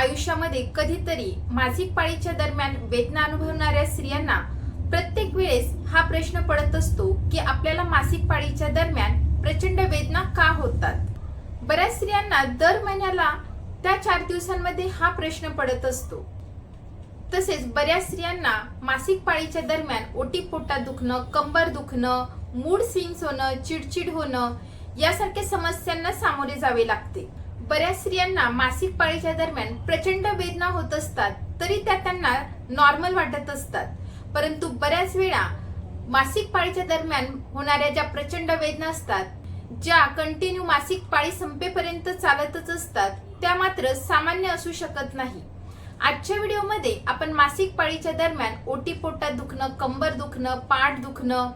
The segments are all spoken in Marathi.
आयुष्यामध्ये कधीतरी मासिक पाळीच्या दरम्यान वेदना अनुभवणाऱ्या स्त्रियांना प्रत्येक वेळेस हा प्रश्न पडत असतो की आपल्याला मासिक पाळीच्या दरम्यान प्रचंड वेदना का होतात? बऱ्याच स्त्रियांना दर महिन्याला त्या चार दिवसांमध्ये हा प्रश्न पडत असतो. तसेच बऱ्याच स्त्रियांना मासिक पाळीच्या दरम्यान ओटी पोटात दुखणं कंबर दुखणं मूड स्विंग्स होणं चिडचिड होणं यासारख्या समस्यांना सामोरे जावे लागते. बऱ्याच स्त्रियांना मासिक पाळीच्या दरम्यान प्रचंड वेदना होत असतात तरी त्या त्यांना नॉर्मल वाटत असतात. परंतु बऱ्याच वेळा मासिक पाळीच्या दरम्यान होणाऱ्या ज्या प्रचंड वेदना असतात ज्या कंटिन्यू मासिक पाळी संपेपर्यंत चालतच असतात त्या मात्र सामान्य असू शकत नाही. आजच्या व्हिडिओमध्ये आपण मासिक पाळीच्या दरम्यान ओटी पोटात दुखणं कंबर दुखणं पाठ दुखणं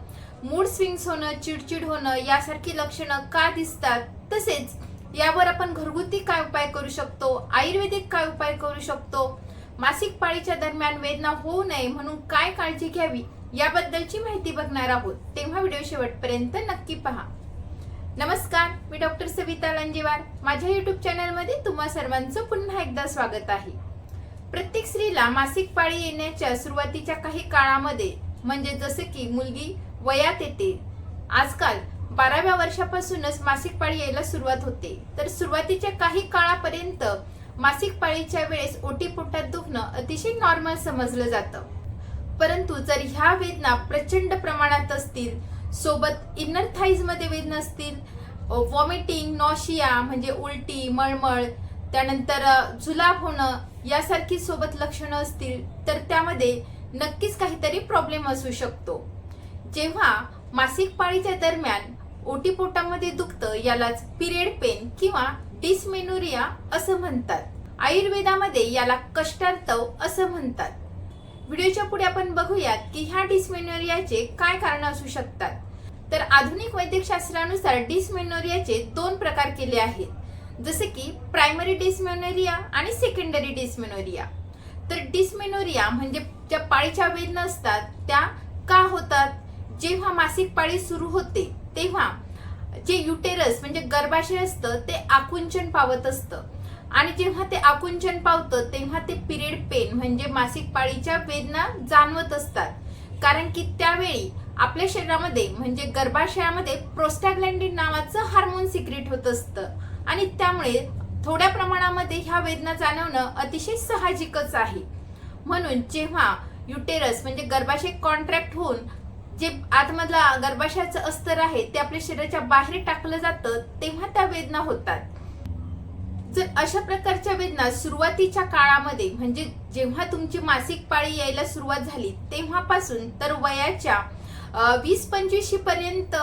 मूड स्विंग्स होणं चिडचिड होणं यासारखी लक्षणं का दिसतात तसेच यावर आपण घरगुती काय उपाय करू शकतो? आयुर्वेदिक काय उपाय करू शकतो? मासिक पाळीच्या दरम्यान वेदना होऊ नये म्हणून काय काळजी घ्यावी याबद्दलची माहिती बघणार आहोत. तेव्हा व्हिडिओ शेवटपर्यंत नक्की पहा. नमस्कार मी डॉक्टर सविता लांजेवार. माझ्या युट्यूब चॅनलमध्ये तुम्हा सर्वांचं पुन्हा एकदा स्वागत आहे. प्रत्येक स्त्रीला मासिक पाळी येण्याच्या सुरुवातीच्या काही काळामध्ये म्हणजे जसे की मुलगी वयात येते आजकाल बाराव्या वर्षापासूनच मासिक पाळी यायला सुरुवात होते. तर सुरुवातीच्या काही काळापर्यंत मासिक पाळीच्या वेळेस ओटी पोटात दुखणं अतिशय नॉर्मल समजलं जातं. परंतु जर ह्या वेदना प्रचंड प्रमाणात असतील सोबत इनर थाईजमध्ये वेदना असतील वॉमिटिंग नॉशिया म्हणजे उलटी मळमळ त्यानंतर जुलाब होणं यासारखी सोबत लक्षणं असतील तर त्यामध्ये नक्कीच काहीतरी प्रॉब्लेम असू शकतो. जेव्हा मासिक पाळीच्या दरम्यान ओटीपोटामध्ये दुखतं यालाच पिरियड पेन किंवा डिसमेनोरिया असं म्हणतात. आयुर्वेदामध्ये याला कष्टार्तव असं म्हणतात. व्हिडिओच्या पुढे आपण बघूयात की ह्या डिस्मेनोरियाचे काय कारण असू शकतात. तर आधुनिक वैद्यकशास्त्रानुसार डिस्मेनोरियाचे दोन प्रकार केले आहेत. जसे की प्रायमरी डिस्मेनोरिया आणि सेकंडरी डिस्मेनोरिया. तर डिस्मेनोरिया म्हणजे ज्या पाळीच्या वेदना असतात त्या का होतात? जेव्हा मासिक पाळी सुरू होते तेव्हा जे युटेरस म्हणजे गर्भाशय असतं ते आकुंचन पावत असतं. आणि जेव्हा ते आकुंचन पावतं तेव्हा ते पिरियड पेन म्हणजे मासिक पाळीच्या वेदना जाणवत असतात. कारण की त्यावेळी आपल्या शरीरामध्ये म्हणजे गर्भाशयामध्ये प्रोस्टॅग्लँडिन नावाचं हार्मोन सिक्रेट होत असतं. आणि त्यामुळे थोड्या प्रमाणामध्ये ह्या वेदना जाणवणं अतिशय साहजिकच आहे. म्हणून जेव्हा युटेरस म्हणजे गर्भाशय कॉन्ट्रॅक्ट होऊन जे आतमधला गर्भाशयाचं अस्तर आहे ते आपल्या शरीराच्या बाहेर टाकलं जातं तेव्हा त्या वेदना होतात. जर अशा प्रकारच्या वेदना सुरुवातीच्या काळामध्ये म्हणजे जेव्हा तुमची मासिक पाळी यायला सुरुवात झाली तेव्हापासून तर वयाच्या वीस पंचवीसशी पर्यंत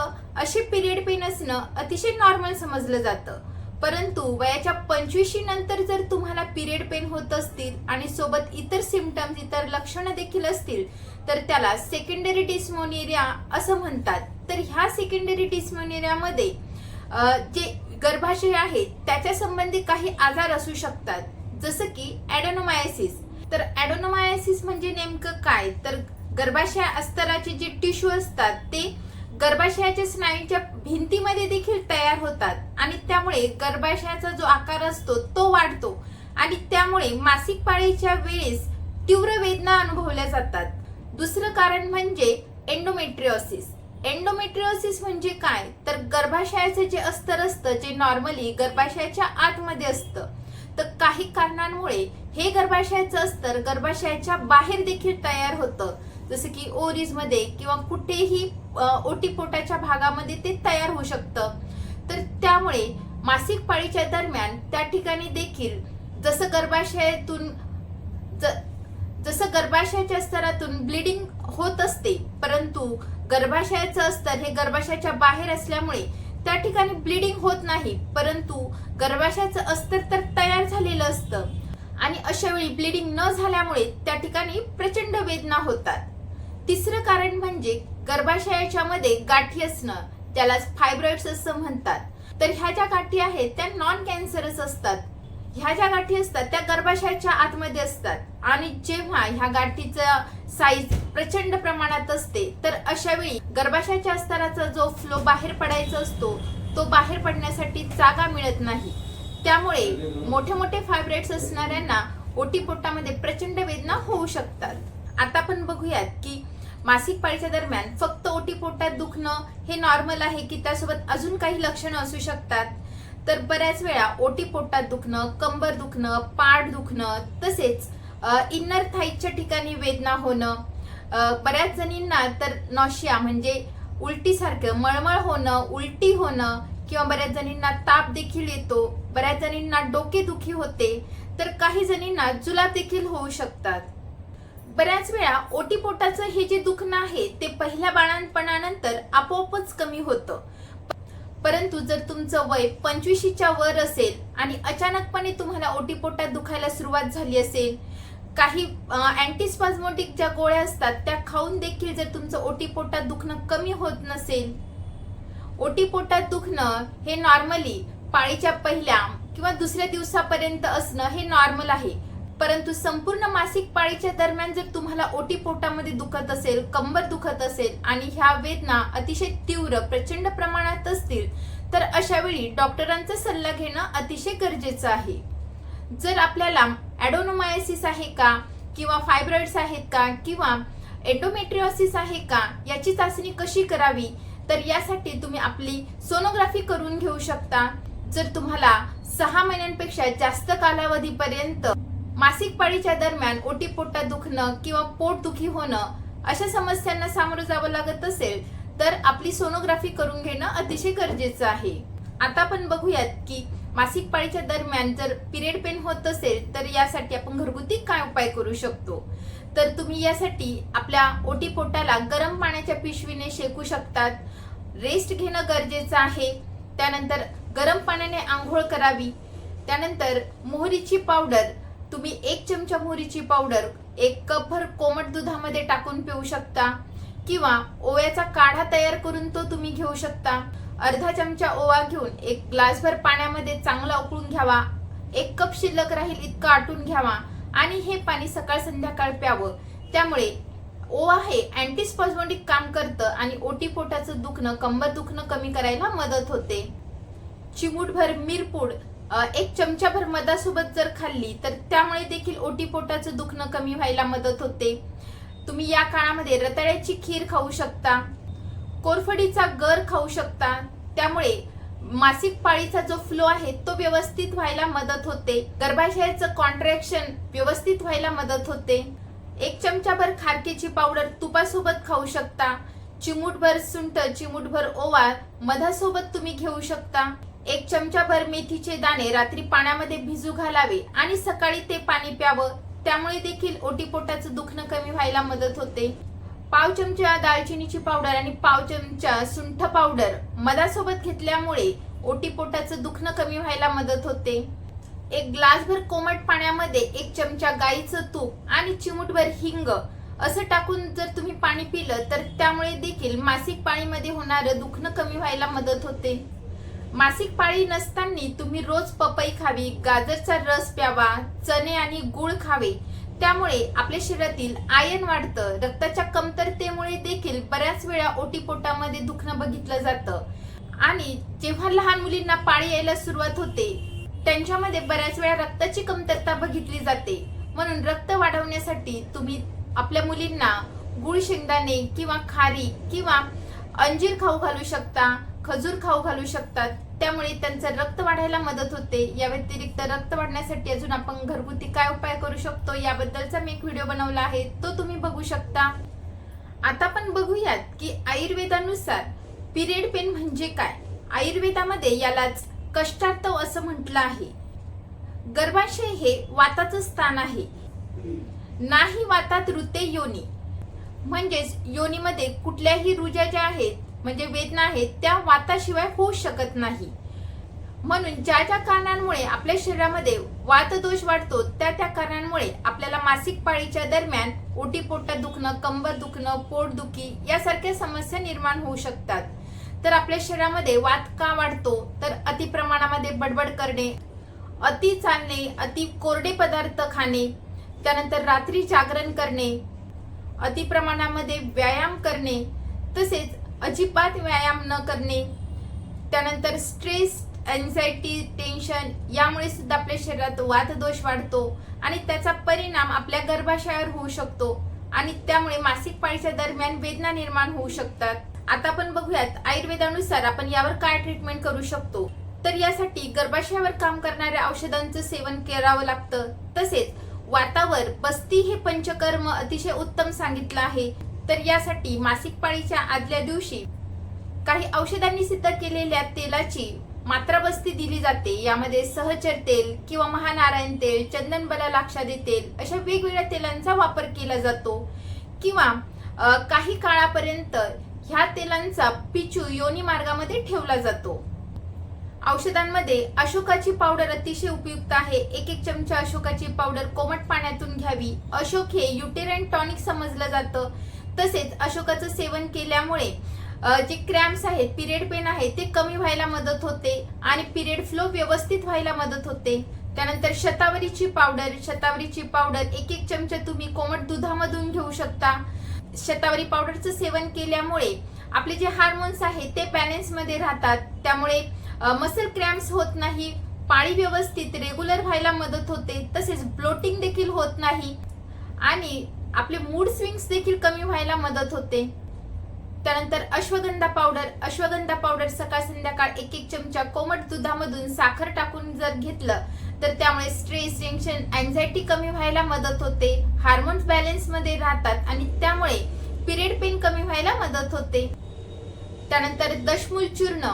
असे पिरियड पेन असणं अतिशय नॉर्मल समजलं जातं. परंतु वयाच्या पंचवीसशी नंतर जर तुम्हाला पिरियड पेन होत असतील आणि सोबत इतर सिमटम्स इतर लक्षणं देखील असतील तर त्याला सेकंडरी डिस्मोनेरिया असं म्हणतात. तर ह्या सेकंडरी डिस्मोनेरियामध्ये जे गर्भाशय आहेत त्याच्या संबंधी काही आजार असू शकतात. जसं की ॲडोनोमायसिस तर ॲडोनोमायसिस म्हणजे नेमकं काय? तर गर्भाशय अस्तराचे जे टिश्यू असतात ते गर्भाशयाच्या स्नायूंच्या भिंतीमध्ये देखील तयार होतात. आणि त्यामुळे गर्भाशयाचा जो आकार असतो तो वाढतो. आणि त्यामुळे मासिक पाळीच्या वेळेस तीव्र वेदना अनुभवल्या जातात. दुसरं कारण म्हणजे एंडोमेट्रिओसिस एंडोमेट्रिओसिस म्हणजे काय? तर गर्भाशयाचं जे अस्तर असतं जे नॉर्मली गर्भाशयाच्या आतमध्ये असतं. तर काही कारणांमुळे हे गर्भाशयाचं अस्तर गर्भाशयाच्या बाहेर देखील तयार होतं. जसं की ओरिजमध्ये किंवा कुठेही ओटीपोटाच्या भागामध्ये ते तयार होऊ शकतं. तर त्यामुळे मासिक पाळीच्या दरम्यान त्या ठिकाणी देखील जसं गर्भाशयातून जसं गर्भाशयाच्या स्तरातून ब्लिडिंग होत असते परंतु गर्भाशयाचं अस्तर हे गर्भाशयाच्या बाहेर असल्यामुळे त्या ठिकाणी ब्लिडिंग होत नाही परंतु गर्भाशयाचं अस्तर तर तयार झालेलं असतं. आणि अशा वेळी ब्लिडिंग न झाल्यामुळे त्या ठिकाणी प्रचंड वेदना होतात. तिसरं कारण म्हणजे गर्भाशयाच्या मध्ये गाठी असणं त्यालाच फायब्रॉइड्स असं म्हणतात. तर ह्या ज्या गाठी आहेत त्या नॉन कॅन्सरस असतात. ह्या ज्या गाठी असतात त्या गर्भाशयाच्या आतमध्ये असतात. आणि जेव्हा ह्या गाठीचा साईज प्रचंड प्रमाणात असते तर अशा वेळी गर्भाशयाच्या अस्तराचा जो फ्लो बाहेर पडायचा असतो तो बाहेर पडण्यासाठी जागा मिळत नाही. त्यामुळे मोठे मोठे फायब्रेट्स असणाऱ्यांना ओटीपोटामध्ये प्रचंड वेदना होऊ शकतात. आता आपण बघूयात की मासिक पाळीच्या दरम्यान फक्त ओटीपोटात दुखणं हे नॉर्मल आहे की त्यासोबत अजून काही लक्षणं असू शकतात? तर बऱ्याच वेळा ओटीपोटात दुखणं कंबर दुखणं पाठ दुखणं तसेच इन्नर थाईच्या ठिकाणी वेदना होणं बऱ्याच जणींना तर नॉशिया म्हणजे उलटीसारखं मळमळ होणं उलटी होणं किंवा बऱ्याच जणींना ताप देखील येतो बऱ्याच जणींना डोकेदुखी होते तर काही जणींना जुलाब देखील होऊ शकतात. बऱ्याच वेळा ओटीपोटाचं हे जे दुखणं आहे ते पहिल्या बाळांपणानंतर आपोआपच कमी होतं. परंतु जर तुमचं वय पंचवीशीच्या वर असेल आणि अचानकपणे तुम्हाला ओटीपोटात दुखायला सुरुवात झाली असेल काही अँटीस्पाझमोटिक ज्या गोळ्या असतात त्या खाऊन देखील जर तुमचं ओटीपोटात दुखणं कमी होत नसेल ओटीपोटात दुखणं हे नॉर्मली पाळीच्या पहिल्या किंवा दुसऱ्या दिवसापर्यंत असणं हे नॉर्मल आहे. परंतु संपूर्ण मासिक पाळीच्या दरम्यान जर तुम्हाला ओटीपोटामध्ये दुखत असेल कंबर दुखत असेल आणि ह्या वेदना अतिशय तीव्र प्रचंड प्रमाणात असतील तर अशा वेळी डॉक्टरांचा सल्ला घेणं अतिशय गरजेचं आहे. जर आपल्याला ॲडोनोमायसिस आहे का किंवा फायब्रॉइड्स आहेत का किंवा एटोमेट्रिओसिस आहे का याची चाचणी कशी करावी तर यासाठी तुम्ही आपली सोनोग्राफी करून घेऊ शकता. जर तुम्हाला सहा महिन्यांपेक्षा जास्त कालावधीपर्यंत मासिक पाळीच्या दरम्यान ओटीपोटा दुखणं किंवा पोटदुखी होणं अशा समस्यांना सामोरं जावं लागत असेल तर आपली सोनोग्राफी करून घेणं अतिशय गरजेचं आहे. आता आपण बघूयात की मासिक पाळीच्या दरम्यान जर पिरियड पेन होत असेल तर यासाठी आपण घरगुती काय उपाय करू शकतो? तर तुम्ही यासाठी आपल्या ओटीपोटाला गरम पाण्याच्या पिशवीने शेकू शकतात. रेस्ट घेणं गरजेचं आहे. त्यानंतर गरम पाण्याने आंघोळ करावी. त्यानंतर मोहरीची पावडर तुम्ही एक चमचा मोहरीची पावडर एक कपभर कोमट दुधामध्ये टाकून पिऊ शकता. किंवा ओव्याचा काढा तयार करून तो तुम्ही घेऊ शकता. अर्धा चमचा ओवा घेऊन एक ग्लासभर पाण्यामध्ये चांगला उकळून घ्यावा. एक कप शिल्लक राहील इतकं आटून घ्यावा. आणि हे पाणी सकाळ संध्याकाळ प्यावं. त्यामुळे ओवा हे अँटीस्पॉझमोटिक काम करतं आणि ओटीपोटाचं दुखणं कंबर दुखणं कमी करायला मदत होते. चिमूटभर मिरपूड एक चमचाभर मधासोबत जर खाल्ली तर त्यामुळे देखील ओटीपोटाचं दुखणं कमी व्हायला मदत होते. तुम्ही या काळामध्ये रताळ्याची खीर खाऊ शकता कोरफडीचा गर खाऊ शकता. त्यामुळे मासिक पाळीचा जो फ्लो आहे तो व्यवस्थित व्हायला मदत होते. गर्भाशयाचं कॉन्ट्रॅक्शन व्यवस्थित व्हायला मदत होते. एक चमचाभर खारकेची पावडर तुपासोबत खाऊ शकता. चिमूटभर सुंठ चिमूटभर ओवा मधासोबत तुम्ही घेऊ शकता. एक चमचाभर मेथीचे दाणे रात्री पाण्यामध्ये भिजू घालावे आणि सकाळी ते पाणी प्यावं. त्यामुळे देखील ओटीपोटाचं दुखणं कमी व्हायला मदत होते. पाव चमचा दालचिनीची पावडर आणि पाव चमचा सुंठ पावडर मधासोबत घेतल्यामुळे ओटीपोटाचं दुखणं कमी व्हायला मदत होते. एक ग्लासभर कोमट पाण्यामध्ये एक चमचा गाईचं तूप आणि चिमूटभर हिंग असं टाकून जर तुम्ही पाणी पिलं तर त्यामुळे देखील मासिक पाळीमध्ये होणारं दुखणं कमी व्हायला मदत होते. मासिक पाळी नसताना तुम्ही रोज पपई खावी गाजरचा रस प्यावा चणे आणि गुळ खावे. त्यामुळे आपल्या शरीरातील आयन वाढतं. रक्ताच्या कमतरतेमुळे देखील बऱ्याच वेळा ओटीपोटामध्ये दुखणं बघितलं जातं. आणि जेव्हा लहान मुलींना पाळी यायला सुरुवात होते त्यांच्यामध्ये बऱ्याच वेळा रक्ताची कमतरता बघितली जाते. म्हणून रक्त वाढवण्यासाठी तुम्ही आपल्या मुलींना गुळ शेंगदाणे किंवा खारी किंवा अंजीर खाऊ घालू शकता. खजूर खाऊ घालू शकतात. त्यामुळे त्यांचं रक्त वाढायला मदत होते. या व्यतिरिक्त रक्त वाढण्यासाठी अजून आपण घरगुती काय उपाय करू शकतो याबद्दलचा मी एक व्हिडिओ बनवला आहे. तो तुम्ही बघू शकता. आता आपण बघूयात की आयुर्वेदानुसार पिरियड पेन म्हणजे काय? आयुर्वेदामध्ये यालाच कष्टार्थव असं म्हटलं आहे. गर्भाशय हे वाताचं स्थान आहे. नाही वातात ऋते योनी. म्हणजेच योनीमध्ये कुठल्याही रुजा ज्या आहेत म्हणजे वेदना आहेत त्या वाताशिवाय होऊ शकत नाही. म्हणून ज्या ज्या कारणांमुळे आपल्या शरीरामध्ये वातदोष वाढतो त्या त्या कारणांमुळे आपल्याला मासिक पाळीच्या दरम्यान ओटीपोटात दुखणं कंबर दुखणं पोटदुखी यासारख्या समस्या निर्माण होऊ शकतात. तर आपल्या शरीरामध्ये वात का वाढतो? तर अति प्रमाणामध्ये बडबड करणे अति चालणे अति कोरडे पदार्थ खाणे त्यानंतर रात्री जागरण करणे अति प्रमाणामध्ये व्यायाम करणे तसेच अजिबात व्यायाम न करणे त्यानंतर स्ट्रेस अँझायटी टेन्शन यामुळे सुद्धा आपल्या शरीरात वातदोष वाढतो आणि त्याचा परिणाम आपल्या गर्भाशयावर होऊ शकतो आणि त्यामुळे मासिक पाळीच्या दरम्यान वेदना निर्माण होऊ शकतात. आता आपण बघूयात आयुर्वेदानुसार आपण यावर काय ट्रीटमेंट करू शकतो. तर यासाठी गर्भाशयावर काम करणाऱ्या औषधांचं सेवन करावं लागतं. तसेच वातावर बस्ती हे पंचकर्म अतिशय उत्तम सांगितलं आहे. तर यासाठी मासिक पाळीच्या आदल्या दिवशी काही औषधांनी सिद्ध केलेल्या तेलाची मात्रा बस्ती दिली जाते. यामध्ये सहचर तेल किंवा महानारायण तेल चंदन बला लाक्षादी तेल अशा वेगवेगळ्या तेलांचा वापर केला जातो. किंवा काही काळापर्यंत ह्या तेलांचा पिचू योनी मार्गामध्ये ठेवला जातो. औषधांमध्ये अशोकाची पावडर अतिशय उपयुक्त आहे. एक एक चमचा अशोकाची पावडर कोमट पाण्यातून घ्यावी. अशोक हे युटेरन टॉनिक समजलं जातं. तसेच अशोकाचं सेवन केल्यामुळे जे क्रॅम्प्स आहेत पिरियड पेन आहे ते कमी व्हायला मदत होते आणि पिरियड फ्लो व्यवस्थित व्हायला मदत होते. त्यानंतर शतावरीची पावडर शतावरीची पावडर एक एक चमचा तुम्ही कोमट दुधामधून घेऊ शकता. शतावरी पावडरचं सेवन केल्यामुळे आपले जे हार्मोन्स आहेत ते बॅलेन्समध्ये राहतात. त्यामुळे मसल क्रॅम्प्स होत नाही पाळी व्यवस्थित रेग्युलर व्हायला मदत होते. तसेच ब्लोटिंग देखील होत नाही. आणि आपले मूड स्विंग्स देखील कमी व्हायला मदत होते. त्यानंतर अश्वगंधा पावडर अश्वगंधा पावडर सकाळ संध्याकाळ एक एक चमचा कोमट दुधामधून साखर टाकून जर घेतलं तर त्यामुळे स्ट्रेस टेन्शन अँझायटी कमी व्हायला मदत होते. हार्मोन्स बॅलन्समध्ये राहतात आणि त्यामुळे पिरियड पेन कमी व्हायला मदत होते. त्यानंतर दशमूल चूर्ण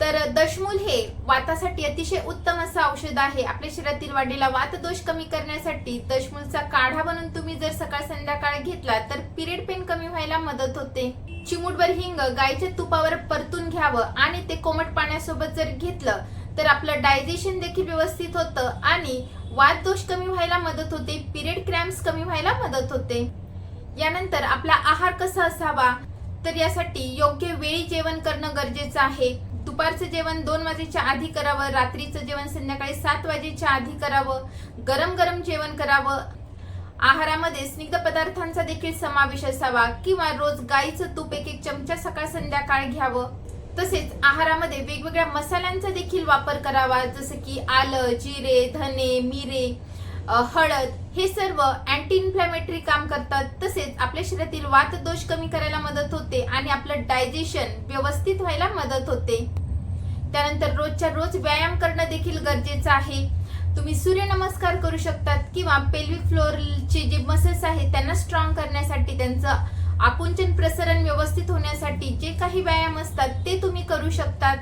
तर दशमूल हे वातासाठी अतिशय उत्तम असं औषध आहे. आपल्या शरीरातील वाढलेला वातदोष कमी करण्यासाठी दशमूलचा काढा बनवून तुम्ही जर सकाळ संध्याकाळ घेतला तर पिरियड पेन कमी व्हायला मदत होते. चिमूटभर हिंग गायीच्या तुपावर परतून घ्यावं आणि ते कोमट पाण्यासोबत जर घेतलं तर आपलं डायजेशन देखील व्यवस्थित होतं आणि वात दोष कमी व्हायला मदत होते पिरियड क्रॅम्प्स कमी व्हायला मदत होते. यानंतर आपला आहार कसा असावा? तर यासाठी योग्य वेळी जेवण करणं गरजेचं आहे. दुपारचं जेवण दोन वाजेच्या आधी करावं रात्रीचं जेवण संध्याकाळी सात वाजेच्या आधी करावं गरम गरम जेवण करावं. आहारामध्ये स्निग्ध पदार्थांचा देखील समावेश असावा किंवा रोज गाईचं तूप एक एक चमचा सकाळ संध्याकाळ घ्यावं. तसेच आहारामध्ये वेगवेगळ्या मसाल्यांचा देखील वापर करावा जसं की आलं जिरे धने मिरे हळद हे सर्व अँटी इन्फ्लॅमेटरी काम करतात. तसेच आपल्या शरीरातील वात दोष कमी करायला मदत होते आणि आपलं डायजेशन व्यवस्थित व्हायला मदत होते. त्यानंतर रोजच्या रोज व्यायाम करणं देखील गरजेचं आहे. तुम्ही सूर्यनमस्कार करू शकतात किंवा पेल्विक फ्लोअरचे जे मसल्स आहेत त्यांना स्ट्रॉंग करण्यासाठी त्यांचं आकुंचन प्रसरण व्यवस्थित होण्यासाठी जे काही व्यायाम असतात ते तुम्ही करू शकतात.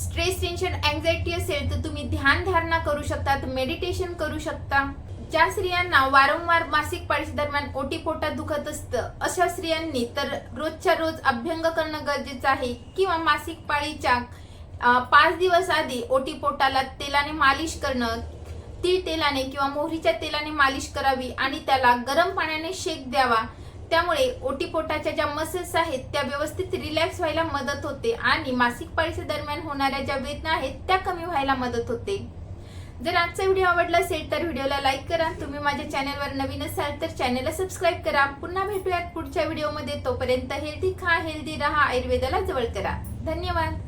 स्ट्रेस टेन्शन अँझायटी असेल तर तुम्ही ध्यान धारणा करू शकतात मेडिटेशन करू शकता. ज्या स्त्रियांना वारंवार मासिक पाळीस दरम्यान ओटी पोटात दुखत असतं अशा स्त्रियांनी तर रोजच्या रोज अभ्यंग करणं गरजेचं आहे किंवा मासिक पाळीच्या पाच दिवस आधी ओटी पोटाला तेलाने मालिश करणं तीळ तेलाने किंवा मोहरीच्या तेलाने मालिश करावी आणि त्याला गरम पाण्याने शेक द्यावा. त्यामुळे ओटीपोटाच्या ज्या मसल्स आहेत त्या व्यवस्थित रिलॅक्स व्हायला मदत होते आणि मासिक पाळीच्या दरम्यान होणाऱ्या ज्या वेदना आहेत त्या कमी व्हायला मदत होते. जर आजचा व्हिडिओ आवडला असेल तर व्हिडिओला लाईक करा. तुम्ही माझ्या चॅनलवर नवीन असाल तर चॅनलला सबस्क्राईब करा. पुन्हा भेटूयात पुढच्या व्हिडिओमध्ये. तोपर्यंत हेल्दी खा हेल्दी राहा आयुर्वेदाला जवळ करा. धन्यवाद.